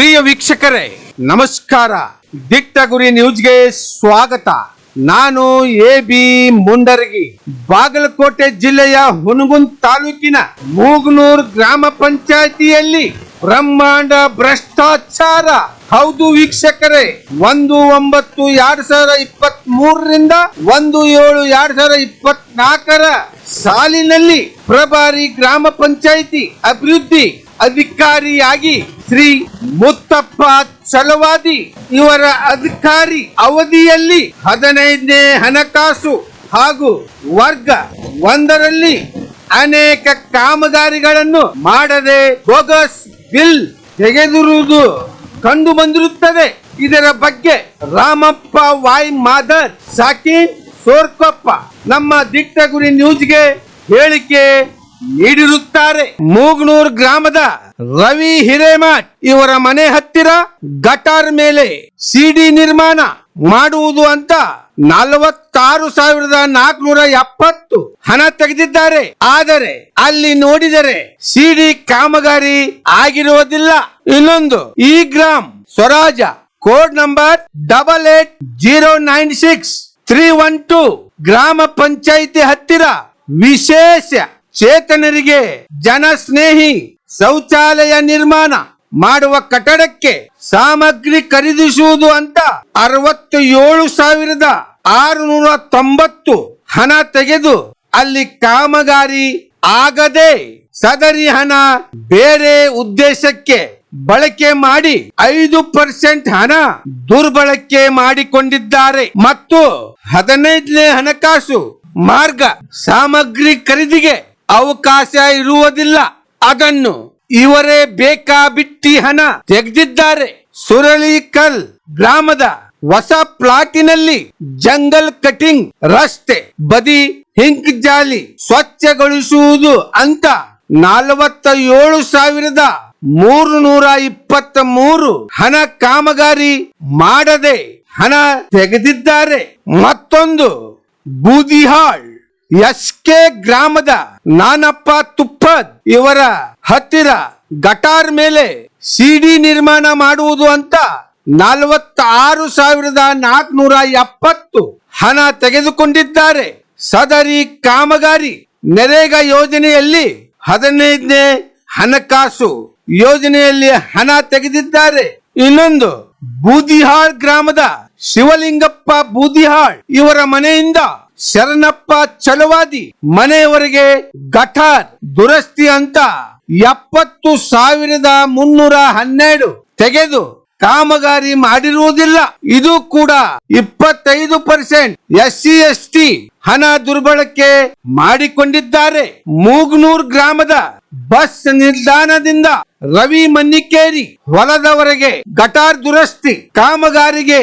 ಪ್ರಿಯ ವೀಕ್ಷಕರೇ, ನಮಸ್ಕಾರ. ದಿಟ್ಟ ಗುರಿ ನ್ಯೂಸ್ಗೆ ಸ್ವಾಗತ. ನಾನು ಎ ಬಿ ಮುಂಡರಗಿ, ಬಾಗಲಕೋಟೆ ಜಿಲ್ಲೆಯ ಹುನಗುಂದ್ ತಾಲೂಕಿನ ಮೂಗನೂರ್ ಗ್ರಾಮ ಪಂಚಾಯಿತಿಯಲ್ಲಿ ಬ್ರಹ್ಮಾಂಡ ಭ್ರಷ್ಟಾಚಾರ. ಹೌದು ವೀಕ್ಷಕರೇ, ಒಂದು ಒಂಬತ್ತು ಎರಡ್ ಸಾವಿರದ ಇಪ್ಪತ್ತ್ ಮೂರರಿಂದ ಒಂದು ಏಳು ಎರಡ್ ಸಾವಿರದ ಇಪ್ಪತ್ನಾಲ್ಕರ ಸಾಲಿನಲ್ಲಿ ಪ್ರಭಾರಿ ಗ್ರಾಮ ಪಂಚಾಯಿತಿ ಅಭಿವೃದ್ಧಿ ಅಧಿಕಾರಿಯಾಗಿ ಶ್ರೀ ಮುತ್ತಪ್ಪ ಚಲವಾದಿ ಇವರ ಅಧಿಕಾರಿ ಅವಧಿಯಲ್ಲಿ ಹದಿನೈದನೇ ಹಣಕಾಸು ಹಾಗೂ ವರ್ಗ ಒಂದರಲ್ಲಿ ಅನೇಕ ಕಾಮಗಾರಿಗಳನ್ನು ಮಾಡದೆ ಬೋಗಸ್ ಬಿಲ್ ತೆಗೆದಿರುವುದು ಕಂಡು ಬಂದಿರುತ್ತದೆ. ಇದರ ಬಗ್ಗೆ ರಾಮಪ್ಪ ವಾಯ್ ಮಾದರ್, ಸಾಕಿನ್ ಸೋರ್ಕೊಪ್ಪ ನಮ್ಮ ದಿಟ್ಟ ಗುರಿ ನ್ಯೂಸ್ಗೆ ಹೇಳಿಕೆ ನೀಡಿರುತ್ತಾರೆ. ಮೂಗ್ನೂರ್ ಗ್ರಾಮದ ರವಿ ಹಿರೇಮಠ್ ಇವರ ಮನೆ ಹತ್ತಿರ ಗಟಾರ್ ಮೇಲೆ ಸಿಡಿ ನಿರ್ಮಾಣ ಮಾಡುವುದು ಅಂತ ನಲವತ್ತಾರು ಸಾವಿರದ ನಾಲ್ಕುನೂರ ಎಪ್ಪತ್ತು ಹಣ ತೆಗೆದಿದ್ದಾರೆ. ಆದರೆ ಅಲ್ಲಿ ನೋಡಿದರೆ ಸಿಡಿ ಕಾಮಗಾರಿ ಆಗಿರುವುದಿಲ್ಲ. ಇನ್ನೊಂದು, ಈ Gram Swaraj code number double eight zero nine six three one two gram panchayat ಹತ್ತಿರ ವಿಶೇಷ ಚೇತನರಿಗೆ ಜನ ಸ್ನೇಹಿ ಶೌಚಾಲಯ ನಿರ್ಮಾಣ ಮಾಡುವ ಕಟ್ಟಡಕ್ಕೆ ಸಾಮಗ್ರಿ ಖರೀದಿಸುವುದು ಅಂತ ಅರವತ್ತು ಏಳು ಸಾವಿರದ ಆರುನೂರ ತೊಂಬತ್ತು ಹಣ ತೆಗೆದು ಅಲ್ಲಿ ಕಾಮಗಾರಿ ಆಗದೆ ಸದರಿ ಹಣ ಬೇರೆ ಉದ್ದೇಶಕ್ಕೆ ಬಳಕೆ ಮಾಡಿ ಐದು ಪರ್ಸೆಂಟ್ ಹಣ ದುರ್ಬಳಕೆ ಮಾಡಿಕೊಂಡಿದ್ದಾರೆ. ಮತ್ತು ಹದಿನೈದನೇ ಹಣಕಾಸು ಮಾರ್ಗ ಸಾಮಗ್ರಿ ಖರೀದಿಗೆ ಅವಕಾಶ ಇರುವುದಿಲ್ಲ. ಅದನ್ನು ಇವರೇ ಬೇಕಾಬಿಟ್ಟಿ ಹಣ ತೆಗೆದಿದ್ದಾರೆ. ಸುರಳಿಕಲ್ ಗ್ರಾಮದ ಹೊಸ ಪ್ಲಾಟಿನಲ್ಲಿ ಜಂಗಲ್ ಕಟಿಂಗ್ ರಸ್ತೆ ಬದಿ ಹಿಂಕ್ ಜಾಲಿ ಸ್ವಚ್ಛಗೊಳಿಸುವುದು ಅಂತ ನಲವತ್ತ ಏಳು ಸಾವಿರದ ಮೂರು ನೂರ ಇಪ್ಪತ್ತ ಮೂರು ಹಣ ಕಾಮಗಾರಿ ಮಾಡದೆ ಹಣ ತೆಗೆದಿದ್ದಾರೆ. ಮತ್ತೊಂದು ಬೂದಿಹಾಳ್ ಎಸ್ ಕೆ ಗ್ರಾಮದ ನಾನಪ್ಪ ತುಪ್ಪದ್ ಇವರ ಹತ್ತಿರ ಗಟಾರ್ ಮೇಲೆ ಸಿಡಿ ನಿರ್ಮಾಣ ಮಾಡುವುದು ಅಂತ ನಲವತ್ತಾರು ಸಾವಿರದ ನಾಲ್ಕುನೂರ ಎಪ್ಪತ್ತು ಹಣ ತೆಗೆದುಕೊಂಡಿದ್ದಾರೆ. ಸದರಿ ಕಾಮಗಾರಿ ನರೇಗಾ ಯೋಜನೆಯಲ್ಲಿ ಹದಿನೈದನೇ ಹಣಕಾಸು ಯೋಜನೆಯಲ್ಲಿ ಹಣ ತೆಗೆದಿದ್ದಾರೆ. ಇನ್ನೊಂದು ಬೂದಿಹಾಳ್ ಗ್ರಾಮದ ಶಿವಲಿಂಗಪ್ಪ ಬೂದಿಹಾಳ್ ಇವರ ಮನೆಯಿಂದ ಶರಣಪ್ಪ ಚಲುವಾದಿ, ಮನೆಯವರೆಗೆ ಗಟಾರ್, ದುರಸ್ತಿ ಅಂತ ಎಪ್ಪತ್ತು ಸಾವಿರದ ಮುನ್ನೂರ ಹನ್ನೆರಡು ತೆಗೆದು ಕಾಮಗಾರಿ ಮಾಡಿರುವುದಿಲ್ಲ. ಇದು ಕೂಡ ಇಪ್ಪತ್ತೈದು percent S C S T ಹಣ ದುರ್ಬಳಕೆ ಮಾಡಿಕೊಂಡಿದ್ದಾರೆ. ಮೂಗ್ನೂರ್ ಗ್ರಾಮದ ಬಸ್ ನಿಲ್ದಾಣದಿಂದ ರವಿ ಮನ್ನಿಕೇರಿ ಹೊಲದವರೆಗೆ ಗಟಾರ್ ದುರಸ್ತಿ ಕಾಮಗಾರಿಗೆ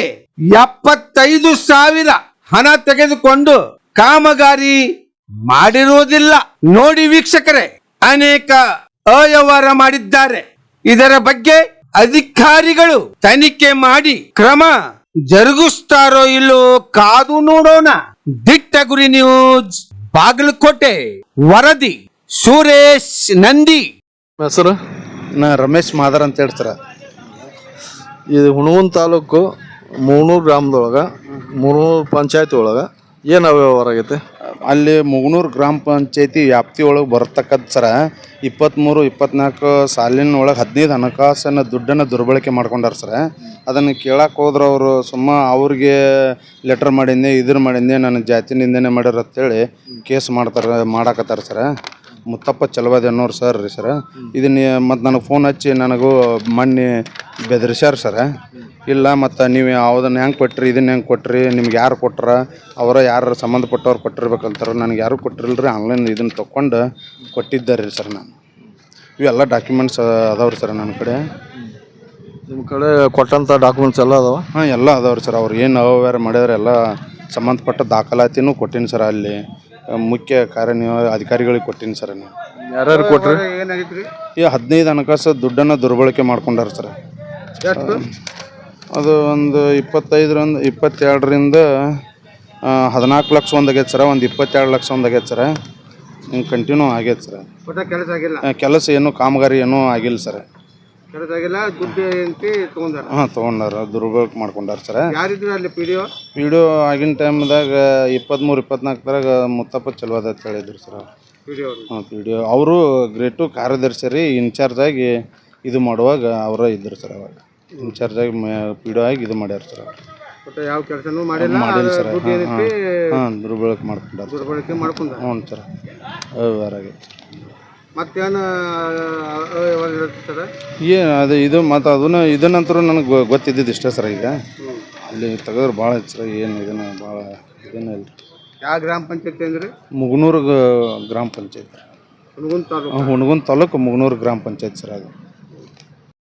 ಎಪ್ಪತ್ತೈದು ಸಾವಿರ ಹಣ ತೆಗೆದುಕೊಂಡು ಕಾಮಗಾರಿ ಮಾಡಿರುವುದಿಲ್ಲ ನೋಡಿ ವೀಕ್ಷಕರೇ, ಅನೇಕ ಅವ್ಯವಹಾರ ಮಾಡಿದ್ದಾರೆ. ಇದರ ಬಗ್ಗೆ ಅಧಿಕಾರಿಗಳು ತನಿಖೆ ಮಾಡಿ ಕ್ರಮ ಜರುಗಿಸ್ತಾರೋ ಇಲ್ಲೋ ಕಾದು ನೋಡೋಣ. ದಿಟ್ಟ ಗುರಿ ನ್ಯೂಸ್, ಬಾಗಲಕೋಟೆ. ವರದಿ, ಸುರೇಶ್ ನಂದಿ. ಹೆಸರು? ನಾ ರಮೇಶ್ ಮಾದರ್ ಅಂತ ಹೇಳ್ತಾರ. ಇದು ಹುಣಗುನ್ ತಾಲೂಕು ಮೂಣೂರು ಗ್ರಾಮದೊಳಗೆ ಮೂರ್ನೂರು ಪಂಚಾಯತಿ ಒಳಗೆ ಏನು ಅವ್ಯವಹಾರ ಆಗೈತೆ? ಅಲ್ಲಿ ಮುಗನೂರು ಗ್ರಾಮ ಪಂಚಾಯತಿ ವ್ಯಾಪ್ತಿ ಒಳಗೆ ಬರ್ತಕ್ಕಂಥ ಸರ ಇಪ್ಪತ್ತ್ಮೂರು ಇಪ್ಪತ್ನಾಲ್ಕು ಸಾಲಿನ ಒಳಗೆ ಹದಿನೈದು ಹಣಕಾಸನ್ನು ದುಡ್ಡನ್ನು ದುರ್ಬಳಕೆ ಮಾಡ್ಕೊಂಡಾರ ಸರ. ಅದನ್ನು ಕೇಳಕ್ಕೆ ಹೋದ್ರೆ ಅವರು ಸುಮ್ಮ ಅವ್ರಿಗೆ ಲೆಟರ್ ಮಾಡಿದ್ದೆ ಇದ್ರ ಮಾಡಿದ್ದೆ ನನ್ನ ಜಾತಿ ನಿಂದನೆ ಮಾಡ್ಯಾರ ಅಂತೇಳಿ ಕೇಸ್ ಮಾಡ್ತಾರೆ, ಮಾಡಾಕತ್ತಾರ ಸರ. ಮುತ್ತಪ್ಪ ಚಲವಾದಿ ಅನ್ನೋರು ಸರ್ ರೀ ಸರ. ಇದನ್ನ ಮತ್ತು ನನಗೆ ಫೋನ್ ಹಚ್ಚಿ ನನಗೂ ಮೊನ್ನೆ ಬೆದರ್ಸ್ಯಾರ ಸರ. ಇಲ್ಲ ಮತ್ತು ನೀವು ಯಾವುದನ್ನ ಹೆಂಗೆ ಕೊಟ್ರಿ ಇದನ್ನ ಹೆಂಗೆ ಕೊಟ್ರಿ ನಿಮ್ಗೆ ಯಾರು ಕೊಟ್ರ ಅವರ ಯಾರು ಸಂಬಂಧಪಟ್ಟವ್ರು ಕೊಟ್ಟಿರ್ಬೇಕಂತಾರೆ ನನಗೆ ಯಾರು ಕೊಟ್ಟಿರಲ್ರಿ ರೀ ಆನ್ಲೈನ್ ಇದನ್ನು ತೊಗೊಂಡು ಕೊಟ್ಟಿದ್ದಾರೆ ರೀ ಸರ್ ನಾನು. ಇವೆಲ್ಲ ಡಾಕ್ಯುಮೆಂಟ್ಸ್ ಅದಾವ್ರಿ ಸರ್ ನನ್ನ ಕಡೆ. ನಿಮ್ಮ ಕಡೆ ಕೊಟ್ಟಂಥ ಡಾಕ್ಯುಮೆಂಟ್ಸ್ ಎಲ್ಲ ಅದಾವ? ಹಾಂ ಎಲ್ಲ ಅದಾವ್ರಿ ಸರ್. ಅವ್ರು ಏನು ಅವ್ಯವಹಾರ ಮಾಡಿದ್ರೆ ಎಲ್ಲ ಸಂಬಂಧಪಟ್ಟ ದಾಖಲಾತಿನೂ ಕೊಟ್ಟೀನಿ ಸರ್ ಅಲ್ಲಿ. ಮುಖ್ಯ ಕಾರ್ಯನಿರ್ವ ಅಧಿಕಾರಿಗಳಿಗೆ ಕೊಟ್ಟೀನಿ ಸರ್ ನೀವು ಯಾರ್ಯಾರು ಕೊಟ್ರಿ? ಈ ಹದಿನೈದು ಹಣಕಾಸು ದುಡ್ಡನ್ನು ದುರ್ಬಳಕೆ ಮಾಡ್ಕೊಂಡಾರ ಸರ್. ಅದು ಒಂದು ಇಪ್ಪತ್ತೈದರಿಂದ ಇಪ್ಪತ್ತೆರಡರಿಂದ ಹದಿನಾಲ್ಕು ಲಕ್ಷ ಒಂದು ಆಗೈತೆ ಸರ ಒಂದು ಇಪ್ಪತ್ತೆರಡು ಲಕ್ಷ ಒಂದು ಆಗೈತೆ ಸರ. ಹಿಂಗೆ ಕಂಟಿನ್ಯೂ ಆಗೈತೆ ಸರ್. ಕೆಲಸ ಆಗಿಲ್ಲ? ಕೆಲಸ ಏನು ಕಾಮಗಾರಿ ಏನೂ ಆಗಿಲ್ಲ ಸರ್. ಆಗಿಲ್ಲ ದುಡ್ಡು ಅಂತಿ ತಗೊಂಡಾರ? ಹಾಂ ತೊಗೊಂಡಾರ ದುರ್ಬಳಕೆ ಮಾಡ್ಕೊಂಡಾರ ಸರ. ಯಾರಿದ್ರು ಅಲ್ಲಿ ಪಿ ಡಿ ಒ ವಿಡಿಯೋ ಆಗಿನ ಟೈಮ್ದಾಗ ಇಪ್ಪತ್ತ್ಮೂರು ಇಪ್ಪತ್ನಾಲ್ಕರಾಗ ಮುತ್ತಪ್ಪ ಚಲೋ ಅಂತ ಹೇಳಿದ್ರು ಸರ್. ಪಿ ಡಿ ಒ ಹಾಂ ವಿಡಿಯೋ ಅವರು ಗ್ರೇಟು ಕಾರ್ಯದರ್ಶಿ ರೀ ಇನ್ಚಾರ್ಜ್ ಆಗಿ ಇದು ಮಾಡುವಾಗ ಅವರೇ ಇದ್ದರು ಸರ್ ಅವಾಗ. ಇನ್ಚಾರ್ಜ್ ಆಗಿ ಪಿ ಡಿ ಆಗಿ ಇದು ಮಾಡ್ಯಾರ ಸರ್. ಒಟ್ಟು ಯಾವ ಕೆಲಸನೂ ಮಾಡಿಲ್ಲ ಮಾಡಿಲ್ಲ ಸರ್. ದುಡ್ಡು ಏನೈತಿ ಹಾಂ ದುರ್ಬಳಕೆ ಮಾಡ್ಕೊಂಡಾರ ದುರ್ಬಳಕೆ ಮಾಡ್ಕೊಂಡ ಹ್ಞೂ ಸರ್ ವ್ಯವಹಾರ ಆಗೈತೆ ಮತ್ತೇನು ಯಾವಾಗ ಹೇಳ್ತಾರೆ ಏನು ಅದು ಇದು ಮತ್ತು ಅದನ್ನು ಇದನ್ನಂತರೂ ನನಗೆ ಗೊತ್ತಿದ್ದಿದ್ದು ಇಷ್ಟೇ ಸರ್ ಈಗ. ಅಲ್ಲಿ ತೆಗೆದ್ರೆ ಭಾಳ ಹೆಚ್ಚರ ಸರ್ ಏನು ಇದನ್ನು ಭಾಳ ಇದನ್ನ ಇಲ್ಲ. ಯಾವ ಗ್ರಾಮ ಪಂಚಾಯತಿ ಅಂದ್ರೆ? ಮುಗನೂರು ಗ್ರಾಮ ಪಂಚಾಯತ್. ಹುನಗುಂದ ತಾಲೂಕು? ಹುಣಗುನ್ ತಾಲೂಕು ಮುಗನೂರು ಗ್ರಾಮ ಪಂಚಾಯತ್ ಸರ್ ಅದು.